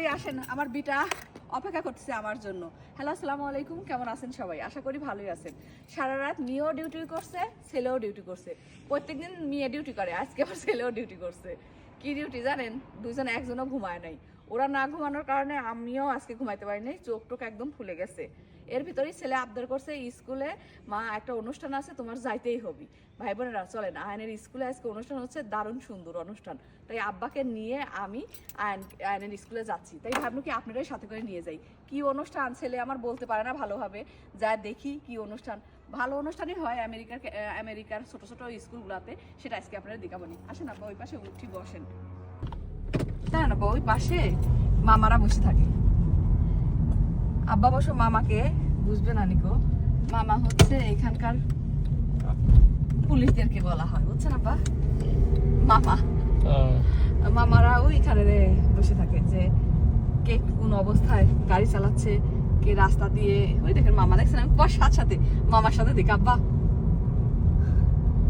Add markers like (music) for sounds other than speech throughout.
করি আসেন। আমার বিটা অপেক্ষা করতেছে আমার জন্য। হ্যালো, আসসালামু আলাইকুম। কেমন আছেন সবাই? আশা করি ভালোই আছেন। সারা রাত মেয়েও ডিউটি করছে, ছেলেও ডিউটি করছে। প্রত্যেকদিন মেয়ে ডিউটি করে, আজকে আবার ছেলেও ডিউটি করছে। কি ডিউটি জানেন? দুজন একজনও ঘুমায় নাই। ওরা না ঘুমানোর কারণে আমিও আজকে ঘুমাইতে পারি নাই চোখ টোক একদম ফুলে গেছে। এর ভিতরেই ছেলে আবদার করছে স্কুলে মা একটা অনুষ্ঠান আছে, তোমার যাইতেই হবি। ভাই বোনেরা চলেন, আয়নের স্কুলে আজকে অনুষ্ঠান হচ্ছে দারুণ সুন্দর অনুষ্ঠান। তাই আব্বাকে নিয়ে আমি আয়ন, আয়নের স্কুলে যাচ্ছি। তাই ভাবলো কি আপনারাই সাথে করে নিয়ে যাই। কি অনুষ্ঠান? ছেলে আমার বলতে পারে না ভালোভাবে। যা দেখি কি অনুষ্ঠান। ভালো অনুষ্ঠানই হয় আমেরিকার আমেরিকার ছোট ছোট স্কুলগুলোতে, সেটা আজকে আপনারা দেখাবনি আসেন আব্বা, ওই পাশে উঠি বসেন। আব্বা ওই পাশে মামারা বসে থাকে। আব্বা বসো মামাকে বুঝবে না নিকো। মামা হচ্ছে এখানকার পুলিশদেরকে বলা হয় বুঝছেন আব্বা? মামা। মামারা ওইখানে বসে থাকে যে কে কোন অবস্থায় গাড়ি চালাচ্ছে কে রাস্তা দিয়ে ওই দেখেন মামা দেখছেন? আমি কর সাথে সাথে মামার সাথে দেখি আব্বা।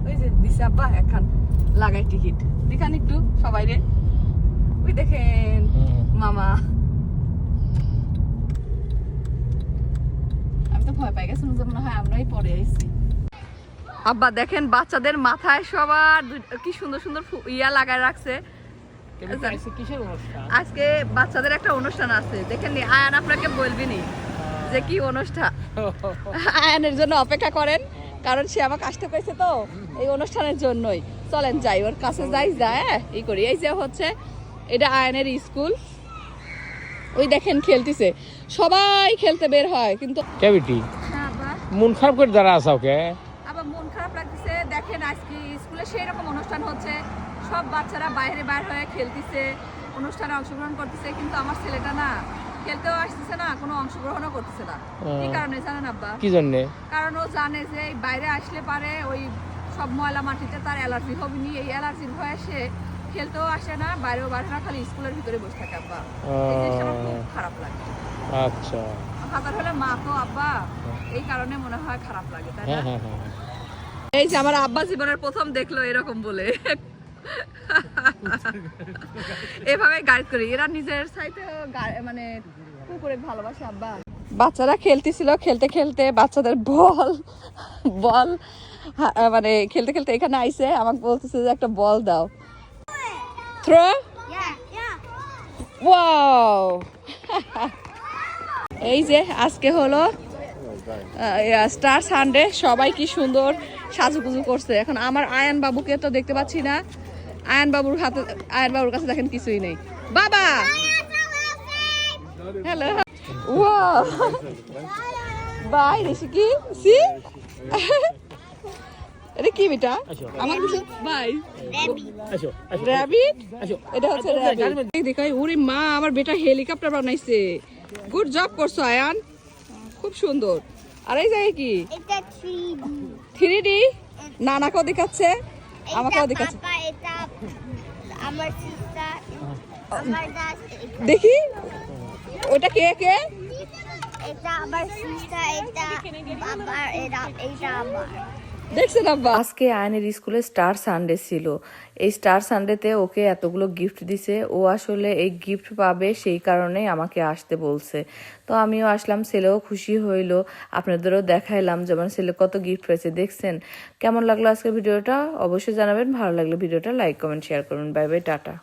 ওই যে দিছে আব্বা একখান লাগাই টিকিট। দেখান একটু সবাই রে। ওই দেখেন মামা। আমি তো ভয় পাই গেছিলাম মনে হয় আমরাই পরে আইছি। আব্বা দেখেন বাচ্চাদের মাথায় সবার কি সুন্দর সুন্দর ইয়া লাগায় রাখছে। অনুষ্ঠান? আজকে বাচ্চাদের একটা অনুষ্ঠান আছে। দেখেন নি আয়ান আপনাকে বলবি নি যে কি অনুষ্ঠান? (laughs) আয়ানের জন্য অপেক্ষা করেন কারণ সে আমাকে আসতে পেয়েছে তো। এই অনুষ্ঠানের জন্যই। চলেন যাই ওর কাছে যাই যায় হ্যাঁ এই করি। এই যে হচ্ছে এটা আয়নের স্কুল। ওই দেখেন খেলতেছে। সবাই খেলতে বের হয় কিন্তু ক্যাভিটি হ্যাঁ মন খারাপ করে দাঁড়া আসাও কে? আবার মন খারাপ লাগতেছে। দেখেন আজকে স্কুলে সেই রকম অনুষ্ঠান হচ্ছে। সব বাচ্চারা বাইরে বাইর হয়ে খেলতেছে অনুষ্ঠানে অংশগ্রহণ করতেছে কিন্তু আমার ছেলেটা না খেলতেও আসতেছে না কোনো অংশগ্রহণও করতেছে না। কি কারণে জানেন আব্বা? কি জন্যে? কারণ ও জানে যে বাইরে আসলে পারে ওই সব ময়লা মাটিতে তার অ্যালার্জি হবে নি। এই অ্যালার্জির ভয়ে সে খেলতেও আসে না বাইরেও বাইরে না খালি স্কুলের ভিতরে বসে থাকে আব্বা। এই জিনিসটা আমার খুব খারাপ লাগে। আচ্ছা। হলে মা তো আব্বা এই কারণে মনে হয় খারাপ লাগে তাই না? হ্যাঁ হ্যাঁ হ্যাঁ। এই যে আমার আব্বা জীবনের প্রথম দেখল এরকম বলে। এভাবে গাইড করি এরা নিজের সাইডে মানে কুকুরে ভালোবাসে আব্বা। বাচ্চারা খেলতেছিল খেলতে খেলতে বাচ্চাদের বল বল মানে খেলতে খেলতে এখানে আইসে আমাকে বলতেছে যে একটা বল দাও। Throw Yeah, yeah. (laughs) ওয়াও এই যে আজকে হলো স্টার সানডে সবাই কি সুন্দর সাজুগুজু করছে। এখন আমার আয়ান বাবুকে তো দেখতে পাচ্ছি না। আয়ান বাবুর হাতে আয়ান বাবুর কাছে দেখেন কিছুই নেই। বাবা! হ্যালো ওয়াও বাই ঋষিকি সি? এটা কি বেটা আমার কিছু? বাই। র্যাবিট এটা হচ্ছে র্যাবিট দেখাই ওরে মা আমার বেটা হেলিকপ্টার বানাইছে। গুড জব করছ আয়ান। খুব সুন্দর। আর এই জায়গায় কি. থ্রি ডি নানাকেও দেখাচ্ছে আমাকেও দেখাচ্ছে। দেখি। ওটা কে কে? এটা আমার sister, এটা বাবার, এটা এটা আমার। দেখছেন আব্বা? আজকে আয়নের স্কুলে স্টার সানডে ছিল। এই স্টার সানডেতে ওকে এতগুলো গিফট দিছে। ও আসলে এই গিফট পাবে সেই কারণেই আমাকে আসতে বলছে। তো আমিও আসলাম, ছেলেও খুশি হইল। আপনাদেরও দেখাইলাম যে আমার ছেলে কত গিফট পেয়েছে, দেখছেন? কেমন লাগল আজকের ভিডিওটা? অবশ্যই জানাবেন। ভালো লাগলে ভিডিওটা লাইক কমেন্ট শেয়ার করুন। Bye bye tata.